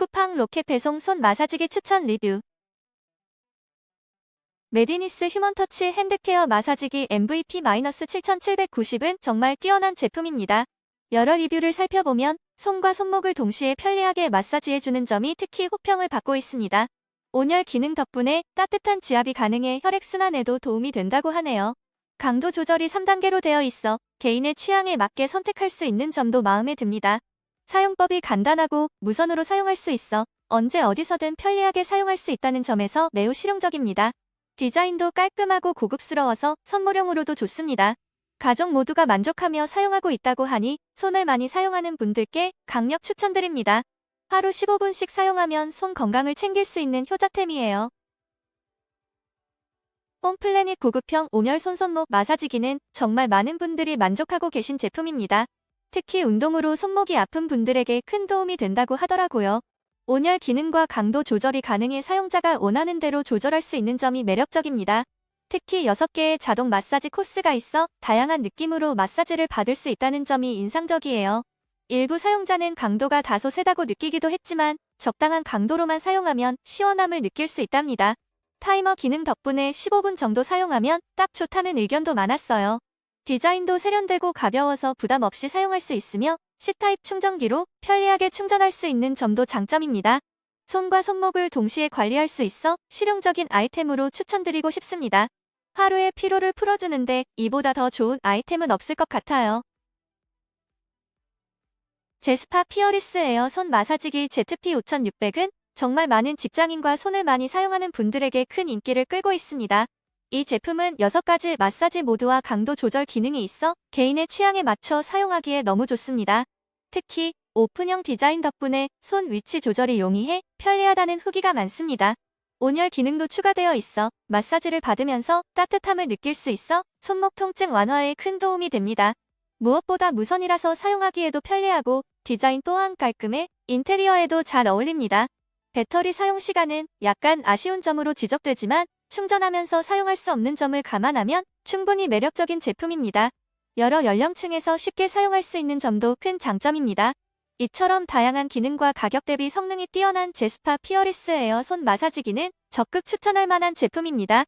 쿠팡 로켓 배송 손 마사지기 추천 리뷰 메디니스 휴먼터치 핸드케어 마사지기 MVP-7790은 정말 뛰어난 제품입니다. 여러 리뷰를 살펴보면 손과 손목을 동시에 편리하게 마사지해주는 점이 특히 호평을 받고 있습니다. 온열 기능 덕분에 따뜻한 지압이 가능해 혈액순환에도 도움이 된다고 하네요. 강도 조절이 3단계로 되어 있어 개인의 취향에 맞게 선택할 수 있는 점도 마음에 듭니다. 사용법이 간단하고 무선으로 사용할 수 있어 언제 어디서든 편리하게 사용할 수 있다는 점에서 매우 실용적입니다. 디자인도 깔끔하고 고급스러워서 선물용으로도 좋습니다. 가족 모두가 만족하며 사용하고 있다고 하니 손을 많이 사용하는 분들께 강력 추천드립니다. 하루 15분씩 사용하면 손 건강을 챙길 수 있는 효자템이에요. 홈플래닛 고급형 온열 손손목 마사지기는 정말 많은 분들이 만족하고 계신 제품입니다. 특히 운동으로 손목이 아픈 분들에게 큰 도움이 된다고 하더라고요. 온열 기능과 강도 조절이 가능해 사용자가 원하는 대로 조절할 수 있는 점이 매력적입니다. 특히 6개의 자동 마사지 코스가 있어 다양한 느낌으로 마사지를 받을 수 있다는 점이 인상적이에요. 일부 사용자는 강도가 다소 세다고 느끼기도 했지만 적당한 강도로만 사용하면 시원함을 느낄 수 있답니다. 타이머 기능 덕분에 15분 정도 사용하면 딱 좋다는 의견도 많았어요. 디자인도 세련되고 가벼워서 부담 없이 사용할 수 있으며 C타입 충전기로 편리하게 충전할 수 있는 점도 장점입니다. 손과 손목을 동시에 관리할 수 있어 실용적인 아이템으로 추천드리고 싶습니다. 하루의 피로를 풀어주는데 이보다 더 좋은 아이템은 없을 것 같아요. 제스파 피어리스 에어 손 마사지기 ZP5600은 정말 많은 직장인과 손을 많이 사용하는 분들에게 큰 인기를 끌고 있습니다. 이 제품은 6가지 마사지 모드와 강도 조절 기능이 있어 개인의 취향에 맞춰 사용하기에 너무 좋습니다. 특히 오픈형 디자인 덕분에 손 위치 조절이 용이해 편리하다는 후기가 많습니다. 온열 기능도 추가되어 있어 마사지를 받으면서 따뜻함을 느낄 수 있어 손목 통증 완화에 큰 도움이 됩니다. 무엇보다 무선이라서 사용하기에도 편리하고 디자인 또한 깔끔해 인테리어에도 잘 어울립니다. 배터리 사용 시간은 약간 아쉬운 점으로 지적되지만 충전하면서 사용할 수 없는 점을 감안하면 충분히 매력적인 제품입니다. 여러 연령층에서 쉽게 사용할 수 있는 점도 큰 장점입니다. 이처럼 다양한 기능과 가격 대비 성능이 뛰어난 제스파 피어리스 에어 손 마사지기는 적극 추천할 만한 제품입니다.